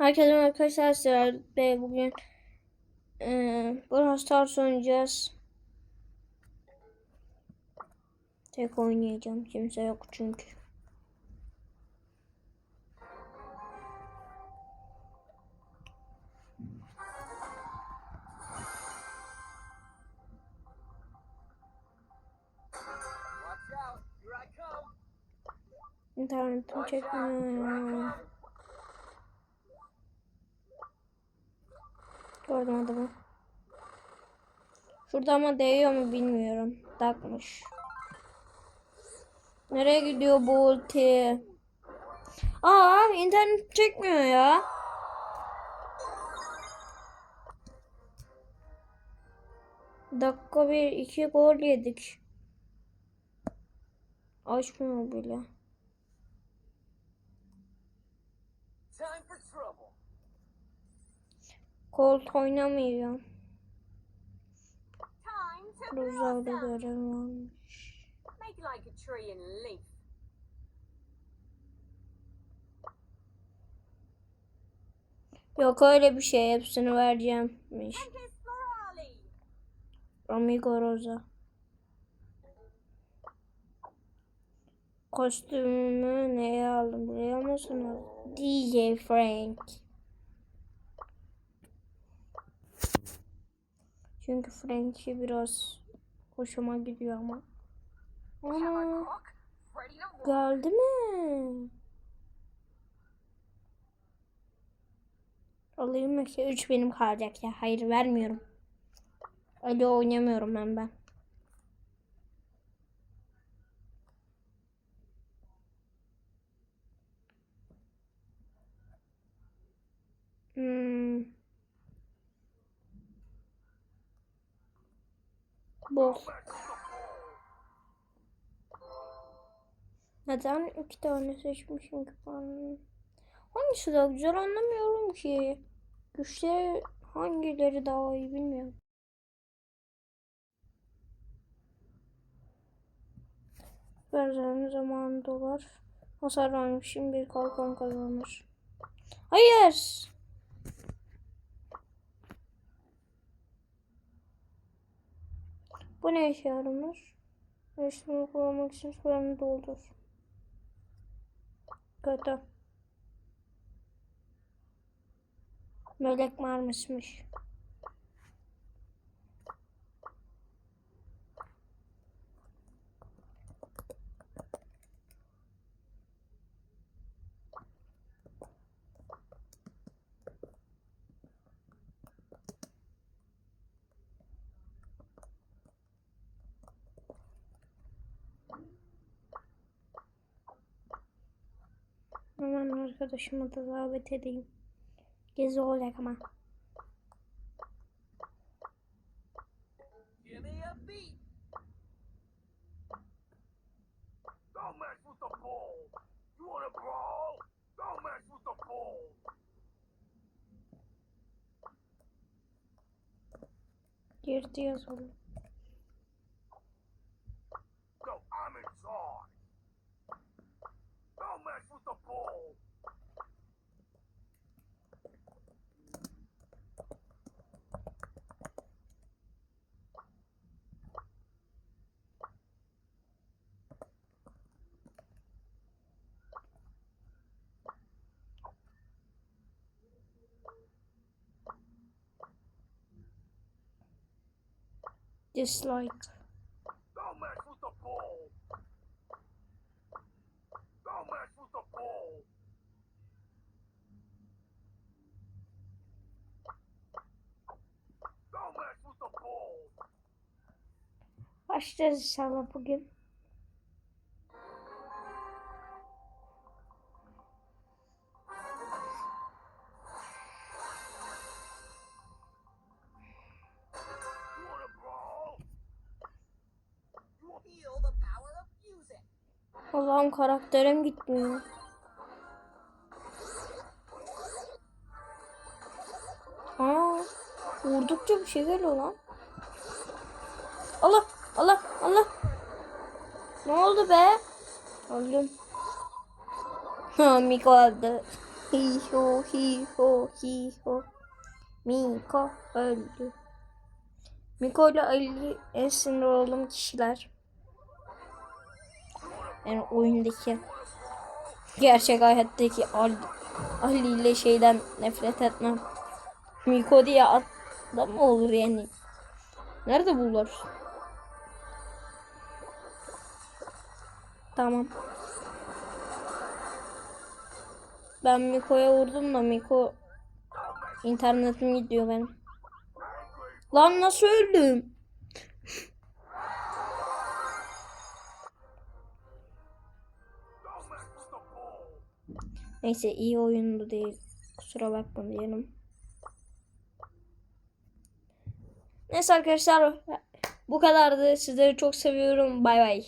Herkese arkadaşlar Sıra ve bugün eee Brawl Stars oynayacağız. Tek oynayacağım. Kimse yok çünkü. İnternetim çekmiyor. Gördüm adamı. Şurada ama değiyor mu bilmiyorum. Takmış. Nereye gidiyor bu ulti? Aa internet çekmiyor ya. Dakika bir iki gol yedik. Açmıyor bile. Colt Rozal'da blossom. görev varmış. Yok öyle bir şey. Hepsini vereceğimmiş. Amigo Rosa. Kostümümü neye aldım biliyor musunuz? DJ Frank. Çünkü Frank'i biraz hoşuma gidiyor ama. Roll. geldi mi? Alayım mı ki? 3 benim kalacak ya. Hayır vermiyorum. Ali oynamıyorum ben ben. Bol. Neden iki tane seçmişim ki ben? Hangisi daha güzel anlamıyorum ki. Güçleri hangileri daha iyi bilmiyorum. Vereceğim zaman dolar. Hasar vermişim bir kalkan kazanır. Hayır. Bu ne işe yaramır? Resmini kullanmak için süreni doldur. Kötü. Melek mermismiş. Hemen arkadaşımı da davet edeyim. Gezi olacak ama. Give me Dislike. Don't mess with the ball! Don't mess with the ball! Don't mess with the ball! Başlayacağız inşallah bugün. You Allah'ım karakterim gitmiyor. Aa, vurdukça bir şey geliyor lan. Allah, Allah, Allah. Ne oldu be? Öldüm. Ha, Miko öldü. Hi ho hi ho hi ho. Miko öldü. Miko ile Ali en sinir olduğum kişiler. Yani oyundaki gerçek hayattaki Ali, Ali ile şeyden nefret etmem. Miko diye adam mı olur yani? Nerede buluruz? Tamam. Ben Miko'ya vurdum da Miko internetim gidiyor benim. Lan nasıl öldüm? Neyse iyi oyundu değil. Kusura bakma diyelim. Neyse arkadaşlar bu kadardı. Sizleri çok seviyorum. Bay bay.